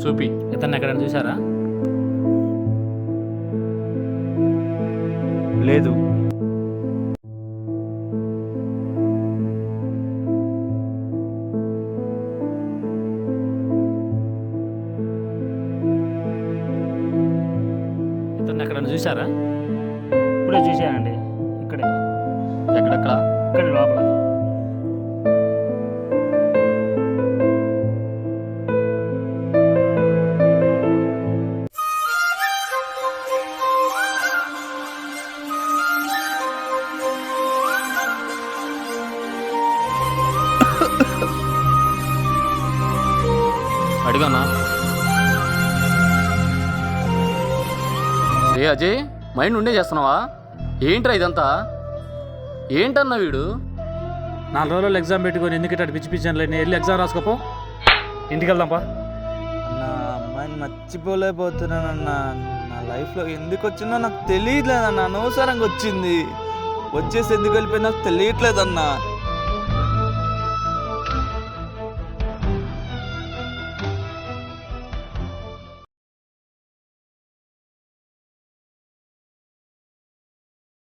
చూపి ఇతను ఎక్కడైనా చూసారా లేదు ఇతను ఎక్కడైనా చూసారా ఇప్పుడే చూసానండి అడిగానా ఏ అజయ్ మైండ్ ఉండే చేస్తున్నావా? ఏంట్రా ఇదంతా? ఏంటన్నా వీడు? నాలుగు రోజులు ఎగ్జామ్ పెట్టుకొని ఎందుకు ఇట్లా పిచ్చి పిచ్చి అని వెళ్ళి ఎగ్జామ్ రాసుకోపో. ఇంటికి వెళ్దాంపా నా అమ్మాయిని మర్చిపోలేకపోతున్నానన్న. నా లైఫ్లో ఎందుకు వచ్చిందో నాకు తెలియట్లేదన్న. అనవసరంగా వచ్చింది. వచ్చేసి ఎందుకు వెళ్ళిపోయిందో నాకు తెలియట్లేదన్నా.